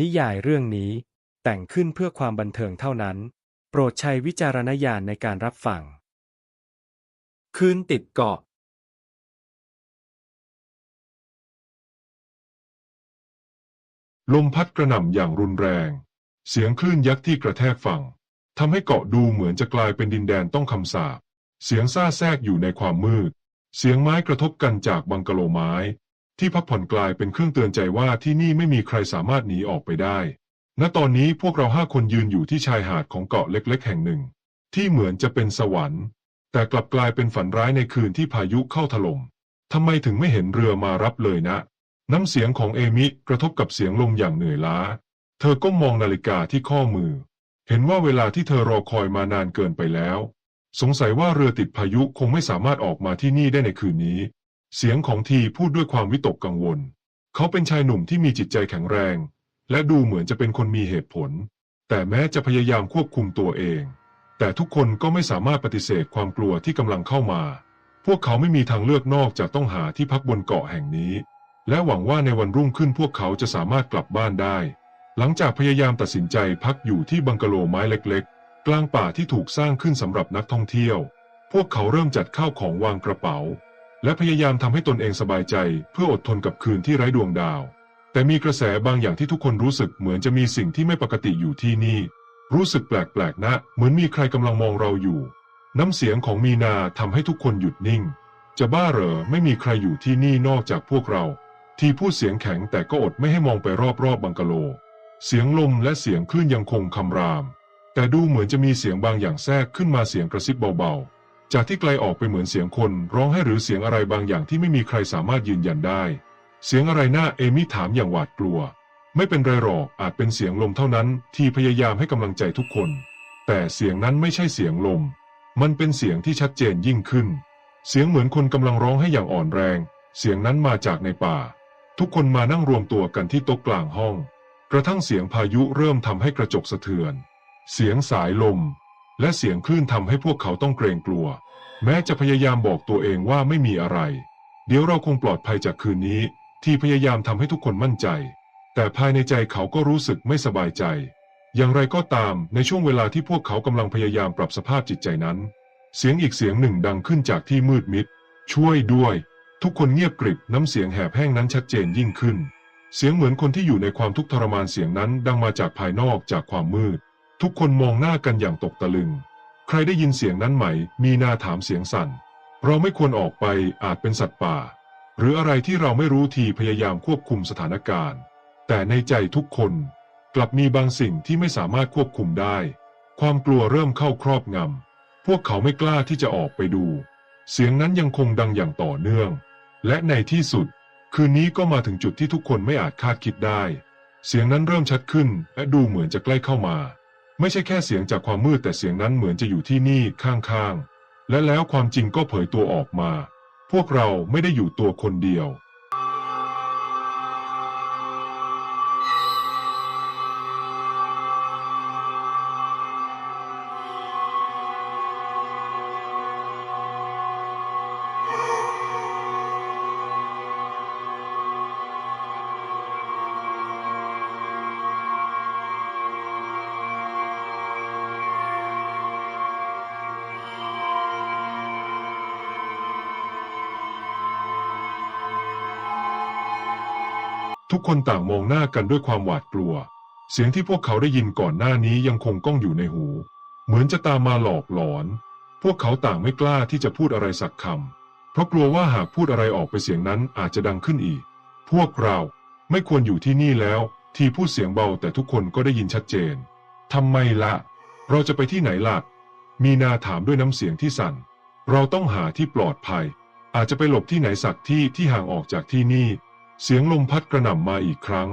นิยายเรื่องนี้ แต่งขึ้นเพื่อความบันเทิงเท่านั้น โปรดใช้วิจารณญาณในการรับฟัง คืนติดเกาะ ลมพัดกระหน่ำอย่างรุนแรง เสียงคลื่นยักษ์ที่กระแทกฝั่งทำให้เกาะดูเหมือนจะกลายเป็นดินแดนต้องคำสาป เสียงซ่าแซกอยู่ในความมืด เสียงไม้กระทบกันจากบังกะโลไม้ ที่พักผ่อนกลายเป็นเครื่องเตือนใจว่าที่นี่ไม่มีใครสามารถหนีออกไปได้ ณ ตอนนี้พวกเราห้าคนยืนอยู่ที่ชายหาดของเกาะเล็ก ๆ แห่งหนึ่ง ที่เหมือนจะเป็นสวรรค์ แต่กลับกลายเป็นฝันร้ายในคืนที่พายุเข้าถล่มทำไมถึงไม่เห็นเรือมารับเลยนะ น้ำเสียงของเอมิกระทบกับเสียงลมอย่างเหนื่อยล้า เธอก็มองนาฬิกาที่ข้อมือ เห็นว่าเวลาที่เธอรอคอยมานานเกินไปแล้ว สงสัยว่าเรือติดพายุคงไม่สามารถออกมาที่นี่ได้ในคืนนี้ เสียงของทีพูดด้วยความวิตกกังวล เขาเป็นชายหนุ่มที่มีจิตใจแข็งแรง และดูเหมือนจะเป็นคนมีเหตุผล แต่แม้จะพยายามควบคุมตัวเอง แต่ทุกคนก็ไม่สามารถปฏิเสธความกลัวที่กำลังเข้ามา พวกเขาไม่มีทางเลือกนอกจากต้องหาที่พักบนเกาะแห่งนี้ และหวังว่าในวันรุ่งขึ้นพวกเขาจะสามารถกลับบ้านได้ หลังจากพยายามตัดสินใจพักอยู่ที่บังกะโลไม้เล็ก ๆ กลางป่าที่ถูกสร้างขึ้นสำหรับนักท่องเที่ยว พวกเขาเริ่มจัดข้าวของวางกระเป๋า และพยายามทำให้ตนเองสบายใจ เพื่ออดทนกับคืนที่ไร้ดวงดาว แต่มีกระแสบางอย่างที่ทุกคนรู้สึกเหมือนจะมีสิ่งที่ไม่ปกติอยู่ที่นี่ รู้สึกแปลกๆนะ เหมือนมีใครกำลังมองเราอยู่ น้ำเสียงของมีนาทำให้ทุกคนหยุดนิ่ง จะบ้าเหรอไม่มีใครอยู่ที่นี่นอกจากพวกเรา ทีพูดเสียงแข็งแต่ก็อดไม่ให้มองไปรอบๆบังกะโล เสียงลมและเสียงคลื่นยังคงคำราม แต่ดูเหมือนจะมีเสียงบางอย่างแทรกขึ้นมาเสียงกระซิบเบาๆ จากที่ไกลออกไปเหมือนเสียงคนร้องให้หรือเสียงอะไรบางอย่างที่ไม่มีใครสามารถยืนยันได้ เสียงอะไรหน้าเอมิถามอย่างหวาดกลัว ไม่เป็นไรหรอกอาจเป็นเสียงลมเท่านั้น ที่พยายามให้กำลังใจทุกคน แต่เสียงนั้นไม่ใช่เสียงลม มันเป็นเสียงที่ชัดเจนยิ่งขึ้น เสียงเหมือนคนกำลังร้องให้อย่างอ่อนแรง เสียงนั้นมาจากในป่า ทุกคนมานั่งรวมตัวกันที่โต๊ะกลางห้อง กระทั่งเสียงพายุเริ่มทำให้กระจกสะเทือน เสียงสายลมและเสียงคลื่นทำให้พวกเขาต้องเกรงกลัว แม้จะพยายามบอกตัวเองว่าไม่มีอะไร เดี๋ยวเราคงปลอดภัยจากคืนนี้ ที่พยายามทำให้ทุกคนมั่นใจ แต่ภายในใจเขาก็รู้สึกไม่สบายใจ อย่างไรก็ตามในช่วงเวลาที่พวกเขากำลังพยายามปรับสภาพจิตใจนั้น เสียงอีกเสียงหนึ่งดังขึ้นจากที่มืดมิด ช่วยด้วย ทุกคนเงียบกริบน้ำเสียงแหบแห้งนั้นชัดเจนยิ่งขึ้น เสียงเหมือนคนที่อยู่ในความทุกข์ทรมานเสียงนั้นดังมาจากภายนอกจากความมืด ทุกคนมองหน้ากันอย่างตกตะลึง ครได้ยินเสียงนั้นไหม มีนาถามเสียงสั่น เราไม่ควรออกไปอาจเป็นสัตว์ป่า หรืออะไรที่เราไม่รู้ทีพยายามควบคุมสถานการณ์ แต่ในใจทุกคนกลับมีบางสิ่งที่ไม่สามารถควบคุมได้ ความกลัวเริ่มเข้าครอบงำ พวกเขาไม่กล้าที่จะออกไปดู เสียงนั้นยังคงดังอย่างต่อเนื่อง และในที่สุด คืนนี้ก็มาถึงจุดที่ทุกคนไม่อาจคาดคิดได้ เสียงนั้นเริ่มชัดขึ้นและดูเหมือนจะใกล้เข้ามา ไม่ใช่แค่เสียงจากความมืดแต่เสียงนั้นเหมือนจะอยู่ที่นี่ข้างๆ และแล้วความจริงก็เผยตัวออกมา พวกเราไม่ได้อยู่ตัวคนเดียว ทุกคนต่างมองหน้ากันด้วยความหวาดกลัว เสียงที่พวกเขาได้ยินก่อนหน้านี้ยังคงก้องอยู่ในหู เหมือนจะตามมาหลอกหลอน พวกเขาต่างไม่กล้าที่จะพูดอะไรสักคำเพราะกลัวว่าหากพูดอะไรออกไปเสียงนั้นอาจจะดังขึ้นอีก พวกเราไม่ควรอยู่ที่นี่แล้ว ทีพูดเสียงเบาแต่ทุกคนก็ได้ยินชัดเจนทำไมละ่ะ เราจะไปที่ไหนล่ะ มีนาถามด้วยน้ำเสียงที่สั่น เราต้องหาที่ปลอดภัย อาจจะไปหลบที่ไหนสักที่ที่ห่างออกจากที่นี่ เสียงลมพัดกระหน่ำมาอีกครั้ง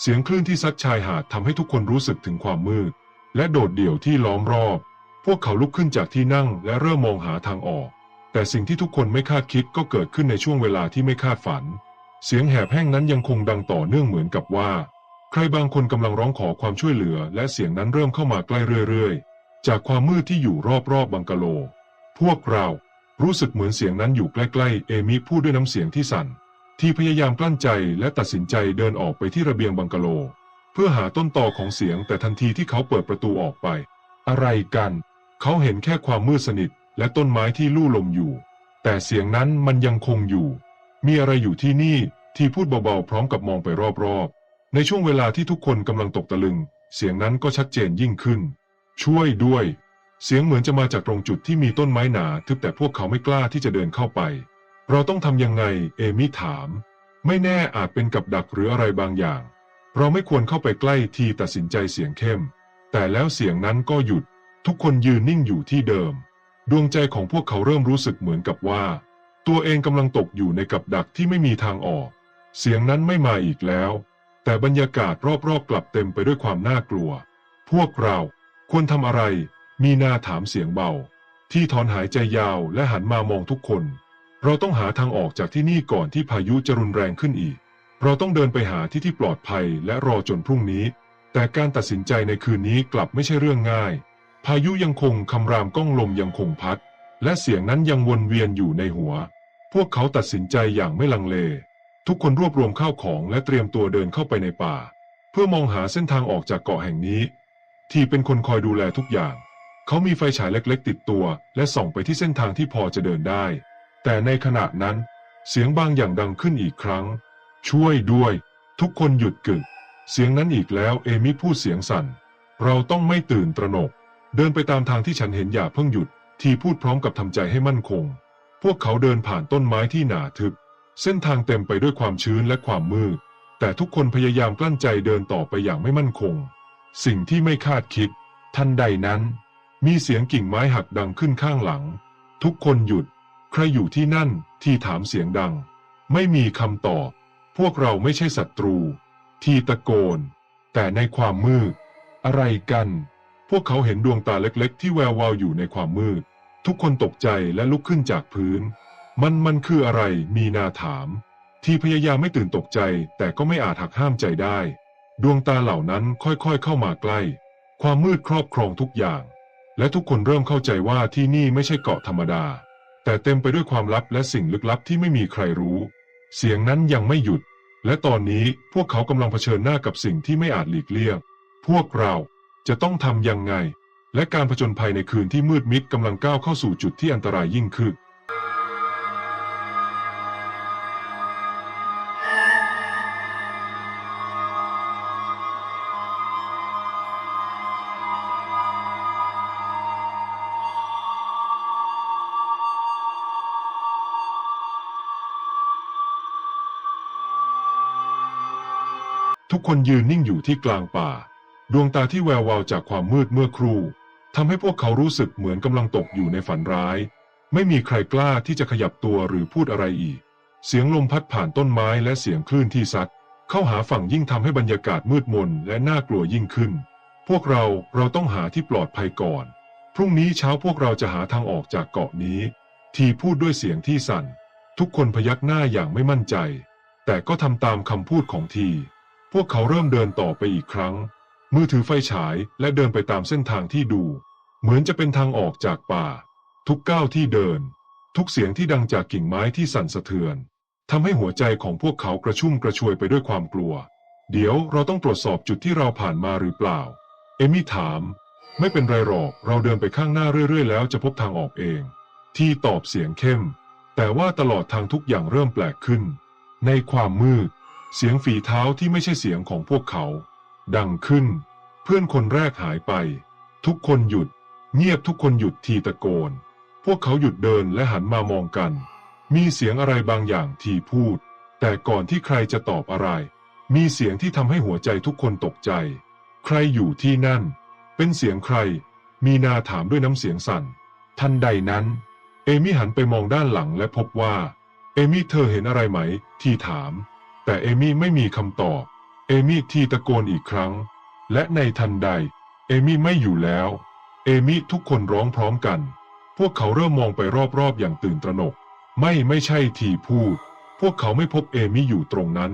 เสียงคลื่นที่ซัดชายหาดทำให้ทุกคนรู้สึกถึงความมืด และโดดเดี่ยวที่ล้อมรอบ พวกเขาลุกขึ้นจากที่นั่งและเริ่มมองหาทางออก แต่สิ่งที่ทุกคนไม่คาดคิดก็เกิดขึ้นในช่วงเวลาที่ไม่คาดฝัน เสียงแหบแห้งนั้นยังคงดังต่อเนื่องเหมือนกับว่า ใครบางคนกำลังร้องขอความช่วยเหลือ และเสียงนั้นเริ่มเข้ามาใกล้เรื่อยๆ จากความมืดที่อยู่รอบๆบังกะโล พวกเรารู้สึกเหมือนเสียงนั้นอยู่ใกล้ๆ เอมิพูดด้วยน้ำเสียงที่สั่น ที่พยายามกลั้นใจและตัดสินใจเดินออกไปที่ระเบียงบังกะโล เพื่อหาต้นตอของเสียงแต่ทันทีที่เขาเปิดประตูออกไป อะไรกัน เขาเห็นแค่ความมืดสนิทและต้นไม้ที่ลู่ลมอยู่ แต่เสียงนั้นมันยังคงอยู่ มีอะไรอยู่ที่นี่ที่พูดเบาๆ พร้อมกับมองไปรอบๆ ในช่วงเวลาที่ทุกคนกำลังตกตะลึง เสียงนั้นก็ชัดเจนยิ่งขึ้น ช่วยด้วย เสียงเหมือนจะมาจากตรงจุดที่มีต้นไม้หนาทึบแต่พวกเขาไม่กล้าที่จะเดินเข้าไป เราต้องทำยังไง เอมิถาม ไม่แน่อาจเป็นกับดักหรืออะไรบางอย่าง เราไม่ควรเข้าไปใกล้ทีตัดสินใจเสียงเข้ม แต่แล้วเสียงนั้นก็หยุด ทุกคนยืนนิ่งอยู่ที่เดิม ดวงใจของพวกเขาเริ่มรู้สึกเหมือนกับว่า ตัวเองกำลังตกอยู่ในกับดักที่ไม่มีทางออก เสียงนั้นไม่มาอีกแล้ว แต่บรรยากาศรอบๆกลับเต็มไปด้วยความน่ากลัว พวกเราควรทำอะไร มีนาถามเสียงเบา ที่ถอนหายใจยาวและหันมามองทุกคน เราต้องหาทางออกจากที่นี่ก่อนที่พายุจะรุนแรงขึ้นอีก เราต้องเดินไปหาที่ที่ปลอดภัยและรอจนพรุ่งนี้ แต่การตัดสินใจในคืนนี้กลับไม่ใช่เรื่องง่าย พายุยังคงคำรามก้องลมยังคงพัด และเสียงนั้นยังวนเวียนอยู่ในหัว พวกเขาตัดสินใจอย่างไม่ลังเล ทุกคนรวบรวมข้าวของและเตรียมตัวเดินเข้าไปในป่า เพื่อมองหาเส้นทางออกจากเกาะแห่งนี้ ที่เป็นคนคอยดูแลทุกอย่าง เขามีไฟฉายเล็กๆ ติดตัว และส่องไปที่เส้นทางที่พอจะเดินได้ แต่ในขณะนั้น เสียงบางอย่างดังขึ้นอีกครั้ง ช่วยด้วย ทุกคนหยุดกึก เสียงนั้นอีกแล้วเอมิพูดเสียงสั่น เราต้องไม่ตื่นตระหนก เดินไปตามทางที่ฉันเห็นอย่าเพิ่งหยุด ทีพูดพร้อมกับทำใจให้มั่นคง พวกเขาเดินผ่านต้นไม้ที่หนาทึบ เส้นทางเต็มไปด้วยความชื้นและความมืด แต่ทุกคนพยายามกลั้นใจเดินต่อไปอย่างไม่มั่นคง สิ่งที่ไม่คาดคิด ทันใดนั้น มีเสียงกิ่งไม้หักดังขึ้นข้างหลัง ทุกคนหยุด ใครอยู่ที่นั่นที่ถามเสียงดัง ไม่มีคำตอบ พวกเราไม่ใช่ศัตรู ที่ตะโกน แต่ในความมืด อะไรกัน พวกเขาเห็นดวงตาเล็กๆ ที่แวววาวอยู่ในความมืด ทุกคนตกใจและลุกขึ้นจากพื้น มันมันคืออะไรมีนาถาม ที่พยายามไม่ตื่นตกใจ แต่ก็ไม่อาจหักห้ามใจได้ ดวงตาเหล่านั้นค่อยๆเข้ามาใกล้ ความมืดครอบครองทุกอย่าง และทุกคนเริ่มเข้าใจว่าที่นี่ไม่ใช่เกาะธรรมดา แต่เต็มไปด้วยความลับและสิ่งลึกลับที่ไม่มีใครรู้ เสียงนั้นยังไม่หยุด และตอนนี้พวกเขากำลังเผชิญหน้ากับสิ่งที่ไม่อาจหลีกเลี่ยง พวกเราจะต้องทำยังไง และการผจญภัยในคืนที่มืดมิดกำลังก้าวเข้าสู่จุดที่อันตรายยิ่งขึ้น ทุกคนยืนนิ่งอยู่ที่กลางป่า ดวงตาที่แวววาวจากความมืดเมื่อครู่ทำให้พวกเขารู้สึกเหมือนกำลังตกอยู่ในฝันร้าย ไม่มีใครกล้าที่จะขยับตัวหรือพูดอะไรอีก เสียงลมพัดผ่านต้นไม้และเสียงคลื่นที่ซัดเข้าหาฝั่งยิ่งทำให้บรรยากาศมืดมนและน่ากลัวยิ่งขึ้น พวกเราเราต้องหาที่ปลอดภัยก่อน พรุ่งนี้เช้าพวกเราจะหาทางออกจากเกาะนี้ ทีพูดด้วยเสียงที่สั่น ทุกคนพยักหน้าอย่างไม่มั่นใจ แต่ก็ทำตามคำพูดของที พวกเขาเริ่มเดินต่อไปอีกครั้ง มือถือไฟฉายและเดินไปตามเส้นทางที่ดู เหมือนจะเป็นทางออกจากป่า ทุกก้าวที่เดิน ทุกเสียงที่ดังจากกิ่งไม้ที่สั่นสะเทือนทำให้หัวใจของพวกเขากระชุ่มกระชวยไปด้วยความกลัว เดี๋ยวเราต้องตรวจสอบจุดที่เราผ่านมาหรือเปล่า เอมี่ถาม ไม่เป็นไรหรอก เราเดินไปข้างหน้าเรื่อยๆ แล้วจะพบทางออกเอง ที่ตอบเสียงเข้ม แต่ว่าตลอดทางทุกอย่างเริ่มแปลกขึ้น ในความมืด เสียงฝีเท้าที่ไม่ใช่เสียงของพวกเขา ดังขึ้น เพื่อนคนแรกหายไป ทุกคนหยุด เงียบทุกคนหยุดทีตะโกน พวกเขาหยุดเดินและหันมามองกัน มีเสียงอะไรบางอย่างทีพูด แต่ก่อนที่ใครจะตอบอะไร มีเสียงที่ทำให้หัวใจทุกคนตกใจ ใครอยู่ที่นั่น เป็นเสียงใคร มีนาถามด้วยน้ำเสียงสั่น ทันใดนั้น เอมี่หันไปมองด้านหลังและพบว่า เอมี่เธอเห็นอะไรไหม ทีถาม แต่เอมี่ไม่มีคำตอบ เอมี่ทีตะโกนอีกครั้ง และในทันใด เอมี่ไม่อยู่แล้ว เอมี่ทุกคนร้องพร้อมกัน พวกเขาเริ่มมองไปรอบๆอย่างตื่นตระหนก ไม่ไม่ใช่ทีพูด พวกเขาไม่พบเอมี่อยู่ตรงนั้น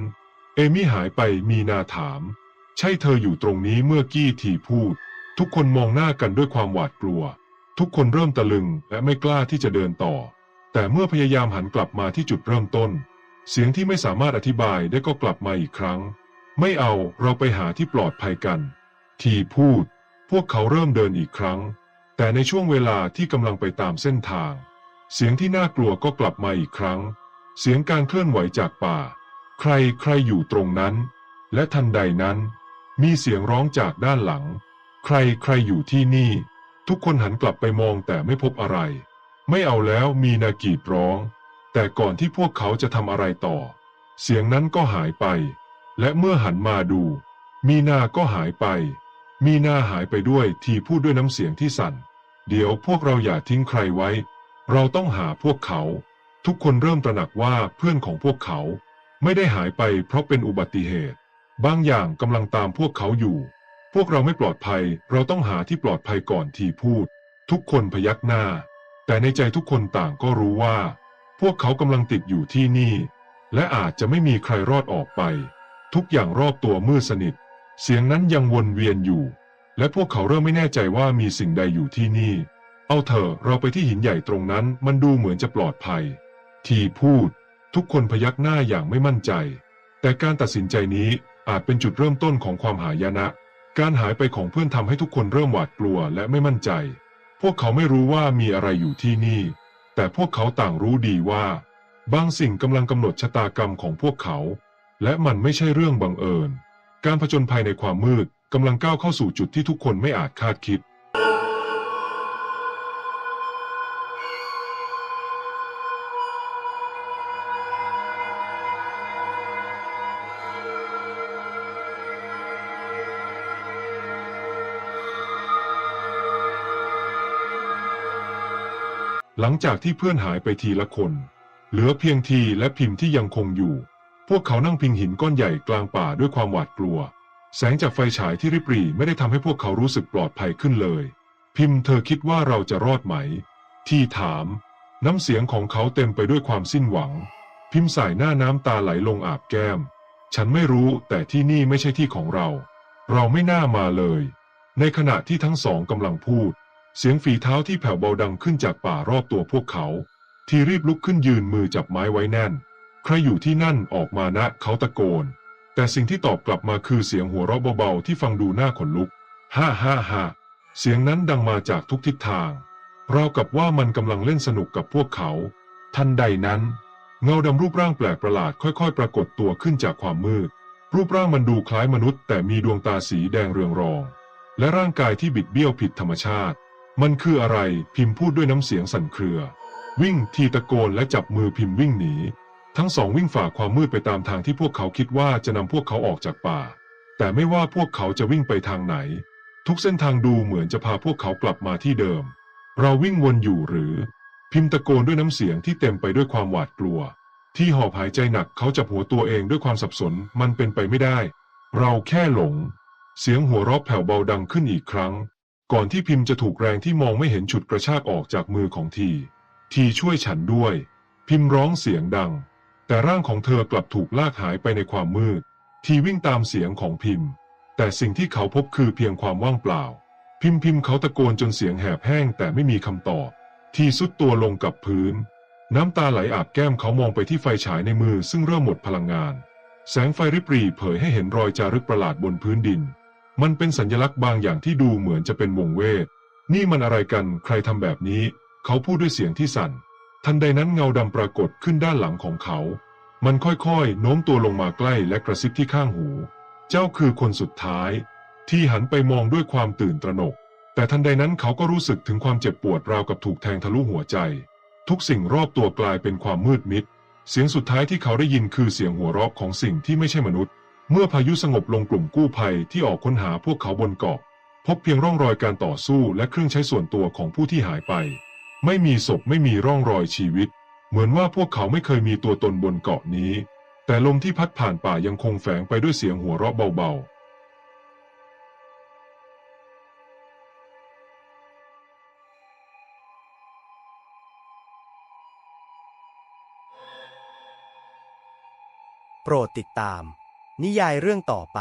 เอมี่หายไปมีนาถาม ใช่เธออยู่ตรงนี้เมื่อกี้ทีพูด ทุกคนมองหน้ากันด้วยความหวาดกลัว ทุกคนเริ่มตะลึงและไม่กล้าที่จะเดินต่อ แต่เมื่อพยายามหันกลับมาที่จุดเริ่มต้น เสียงที่ไม่สามารถอธิบายได้ก็กลับมาอีกครั้ง ไม่เอาเราไปหาที่ปลอดภัยกัน ทีพูด พวกเขาเริ่มเดินอีกครั้ง แต่ในช่วงเวลาที่กำลังไปตามเส้นทาง เสียงที่น่ากลัวก็กลับมาอีกครั้ง เสียงการเคลื่อนไหวจากป่า ใครใครอยู่ตรงนั้น และทันใดนั้น มีเสียงร้องจากด้านหลัง ใครใครอยู่ที่นี่ ทุกคนหันกลับไปมองแต่ไม่พบอะไร ไม่เอาแล้วมีนากีดร้อง แต่ก่อนที่พวกเขาจะทำอะไรต่อ เสียงนั้นก็หายไป และเมื่อหันมาดู มีนาก็หายไป มีนาหายไปด้วยทีพูดด้วยน้ำเสียงที่สั่น เดี๋ยวพวกเราอย่าทิ้งใครไว้ เราต้องหาพวกเขา ทุกคนเริ่มตระหนักว่าเพื่อนของพวกเขา ไม่ได้หายไปเพราะเป็นอุบัติเหตุ บางอย่างกำลังตามพวกเขาอยู่ พวกเราไม่ปลอดภัย เราต้องหาที่ปลอดภัยก่อนทีพูด ทุกคนพยักหน้า แต่ในใจทุกคนต่างก็รู้ว่า พวกเขากำลังติดอยู่ที่นี่ และอาจจะไม่มีใครรอดออกไป ทุกอย่างรอบตัวมืดสนิท เสียงนั้นยังวนเวียนอยู่ และพวกเขาเริ่มไม่แน่ใจว่ามีสิ่งใดอยู่ที่นี่ เอาเถอะเราไปที่หินใหญ่ตรงนั้นมันดูเหมือนจะปลอดภัย ทีพูด ทุกคนพยักหน้าอย่างไม่มั่นใจ แต่การตัดสินใจนี้อาจเป็นจุดเริ่มต้นของความหายนะ การหายไปของเพื่อนทำให้ทุกคนเริ่มหวาดกลัวและไม่มั่นใจ พวกเขาไม่รู้ว่ามีอะไรอยู่ที่นี่ แต่พวกเขาต่างรู้ดีว่า บางสิ่งกำลังกำหนดชะตากรรมของพวกเขา และมันไม่ใช่เรื่องบังเอิญ การผจญภัยในความมืดกำลังก้าวเข้าสู่จุดที่ทุกคนไม่อาจคาดคิด หลังจากที่เพื่อนหายไปทีละคน เหลือเพียงทีและพิมพ์ที่ยังคงอยู่ พวกเขานั่งพิงหินก้อนใหญ่กลางป่าด้วยความหวาดกลัว แสงจากไฟฉายที่ริบหรี่ไม่ได้ทำให้พวกเขารู้สึกปลอดภัยขึ้นเลย พิมพ์เธอคิดว่าเราจะรอดไหม ที่ถาม น้ำเสียงของเขาเต็มไปด้วยความสิ้นหวัง พิมพ์สายหน้าน้ำตาไหลลงอาบแก้ม ฉันไม่รู้แต่ที่นี่ไม่ใช่ที่ของเรา เราไม่น่ามาเลย ในขณะที่ทั้งสองกำลังพูด เสียงฝีเท้าที่แผ่วเบาดังขึ้นจากป่ารอบตัวพวกเขา ทีรีบลุกขึ้นยืนมือจับไม้ไว้แน่น ใครอยู่ที่นั่นออกมานะเขาตะโกน แต่สิ่งที่ตอบกลับมาคือเสียงหัวเราะเบาๆที่ฟังดูน่าขนลุก ฮ่าฮ่าฮ่าเสียงนั้นดังมาจากทุกทิศทาง ราวกับว่ามันกำลังเล่นสนุกกับพวกเขา ทันใดนั้น เงาดำรูปร่างแปลกประหลาดค่อยๆ ปรากฏตัวขึ้นจากความมืด รูปร่างมันดูคล้ายมนุษย์ แต่มีดวงตาสีแดงเรืองรอง และร่างกายที่บิดเบี้ยวผิดธรรมชาติ มันคืออะไรพิมพ์พูดด้วยน้ำเสียงสั่นเครือ วิ่งทีตะโกนและจับมือพิมพ์วิ่งหนี ทั้งสองวิ่งฝ่าความมืดไปตามทางที่พวกเขาคิดว่าจะนำพวกเขาออกจากป่า แต่ไม่ว่าพวกเขาจะวิ่งไปทางไหน ทุกเส้นทางดูเหมือนจะพาพวกเขากลับมาที่เดิม เราวิ่งวนอยู่หรือ พิมพ์ตะโกนด้วยน้ำเสียงที่เต็มไปด้วยความหวาดกลัว ที่หอบหายใจหนักเขาจับหัวตัวเองด้วยความสับสนมันเป็นไปไม่ได้ เราแค่หลง เสียงหัวเราะแผ่วเบาดังขึ้นอีกครั้ง ก่อนที่พิมพ์จะถูกแรงที่มองไม่เห็นฉุดกระชากออกจากมือของที ทีช่วยฉันด้วย พิมพ์ร้องเสียงดัง แต่ร่างของเธอกลับถูกลากหายไปในความมืด ทีวิ่งตามเสียงของพิมพ์ แต่สิ่งที่เขาพบคือเพียงความว่างเปล่า พิมพ์พิมพ์เขาตะโกนจนเสียงแหบแห้งแต่ไม่มีคำตอบ ทีสุดตัวลงกับพื้น น้ำตาไหลอาบแก้มเขามองไปที่ไฟฉายในมือซึ่งเริ่มหมดพลังงาน แสงไฟริบหรีเผยให้เห็นรอยจารึกประหลาดบนพื้นดิน มันเป็นสัญลักษณ์บางอย่างที่ดูเหมือนจะเป็นวงเวท นี่มันอะไรกัน ใครทำแบบนี้ เขาพูดด้วยเสียงที่สั่น ทันใดนั้นเงาดำปรากฏขึ้นด้านหลังของเขา มันค่อยๆ โน้มตัวลงมาใกล้และกระซิบที่ข้างหู เจ้าคือคนสุดท้าย ที่หันไปมองด้วยความตื่นตระหนก แต่ทันใดนั้นเขาก็รู้สึกถึงความเจ็บปวดราวกับถูกแทงทะลุหัวใจ ทุกสิ่งรอบตัวกลายเป็นความมืดมิด เสียงสุดท้ายที่เขาได้ยินคือเสียงหัวเราะของสิ่งที่ไม่ใช่มนุษย์ เมื่อพายุสงบลงกลุ่มกู้ภัยที่ออกค้นหาพวกเขาบนเกาะ พบเพียงร่องรอยการต่อสู้และเครื่องใช้ส่วนตัวของผู้ที่หายไป ไม่มีศพไม่มีร่องรอยชีวิต เหมือนว่าพวกเขาไม่เคยมีตัวตนบนเกาะนี้ แต่ลมที่พัดผ่านป่ายังคงแฝงไปด้วยเสียงหัวเราะเบาๆโปรดติดตาม นิยายเรื่องต่อไป